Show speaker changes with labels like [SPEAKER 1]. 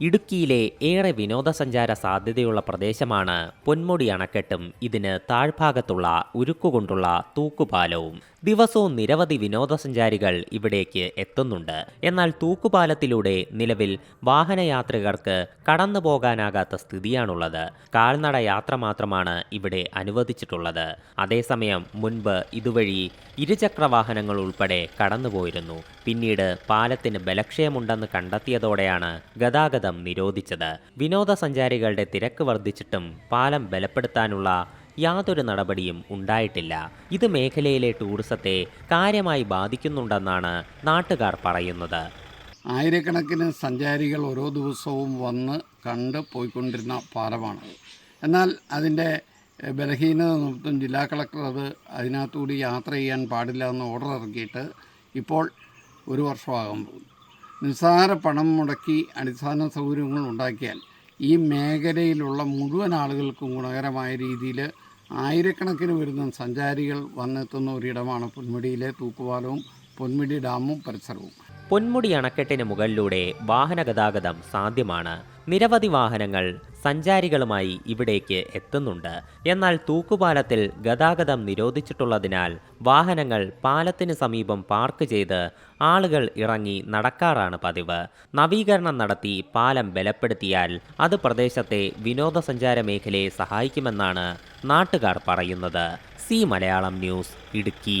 [SPEAKER 1] ഇടുക്കിയിലെ ഏറെ വിനോദസഞ്ചാര സാധ്യതയുള്ള പ്രദേശമാണ് പൊന്മുടി അണക്കെട്ടും. ഇതിന് താഴ്ഭാഗത്തുള്ള ഉരുക്കുകൊണ്ടുള്ള തൂക്കുപാലവും. ദിവസവും നിരവധി വിനോദസഞ്ചാരികൾ ഇവിടേക്ക് എത്തുന്നുണ്ട്. എന്നാൽ തൂക്കുപാലത്തിലൂടെ നിലവിൽ വാഹനയാത്രികർക്ക് കടന്നു പോകാനാകാത്ത സ്ഥിതിയാണുള്ളത്. കാൽനട യാത്ര മാത്രമാണ് ഇവിടെ അനുവദിച്ചിട്ടുള്ളത്. അതേസമയം മുൻപ് ഇതുവഴി ഇരുചക്ര വാഹനങ്ങൾ ഉൾപ്പെടെ കടന്നുപോയിരുന്നു. പിന്നീട് പാലത്തിന് ബലക്ഷയമുണ്ടെന്ന് കണ്ടെത്തിയതോടെയാണ് ഗതാഗതം നിരോധിച്ചത്. വിനോദസഞ്ചാരികളുടെ തിരക്ക് വർദ്ധിച്ചിട്ടും പാലം ബലപ്പെടുത്താനുള്ള യാതൊരു നടപടിയും ഉണ്ടായിട്ടില്ല. ഇത് മേഖലയിലെ ടൂറിസത്തെ കാര്യമായി ബാധിക്കുന്നുണ്ടെന്നാണ് നാട്ടുകാർ പറയുന്നത്.
[SPEAKER 2] ആയിരക്കണക്കിന് സഞ്ചാരികൾ ഓരോ ദിവസവും വന്ന് കണ്ട് പോയിക്കൊണ്ടിരുന്ന പാലമാണ്. എന്നാൽ അതിന്റെ ബലഹീനത നിമിത്തം ജില്ലാ കളക്ടർ അത് അതിനകത്തുകൂടി യാത്ര ചെയ്യാൻ പാടില്ല എന്ന് ഓർഡർ ഇറക്കിയിട്ട് ഇപ്പോൾ ഒരു വർഷമാകാൻ പോകുന്നു. നിസ്സാര പണം മുടക്കി അടിസ്ഥാന സൗകര്യങ്ങൾ ഉണ്ടാക്കിയാൽ ഈ മേഖലയിലുള്ള മുഴുവൻ ആളുകൾക്കും ഗുണകരമായ രീതിയിൽ ആയിരക്കണക്കിന് വരുന്ന സഞ്ചാരികൾ വന്നെത്തുന്ന ഒരിടമാണ് പൊന്മുടിയിലെ തൂക്കുപാലവും പൊന്മുടി ഡാമും പരിസരവും.
[SPEAKER 1] പൊന്മുടി അണക്കെട്ടിന് മുകളിലൂടെ വാഹന ഗതാഗതം സാധ്യമാണ്. നിരവധി വാഹനങ്ങൾ സഞ്ചാരികളുമായി ഇവിടേക്ക് എത്തുന്നുണ്ട്. എന്നാൽ തൂക്കുപാലത്തിൽ ഗതാഗതം നിരോധിച്ചിട്ടുള്ളതിനാൽ വാഹനങ്ങൾ പാലത്തിന് സമീപം പാർക്ക് ചെയ്ത് ആളുകൾ ഇറങ്ങി നടക്കാറാണ് പതിവ്. നവീകരണം നടത്തി പാലം ബലപ്പെടുത്തിയാൽ അത് പ്രദേശത്തെ വിനോദസഞ്ചാര മേഖലയെ സഹായിക്കുമെന്നാണ് നാട്ടുകാർ പറയുന്നത്. സി മലയാളം ന്യൂസ് ഇടുക്കി.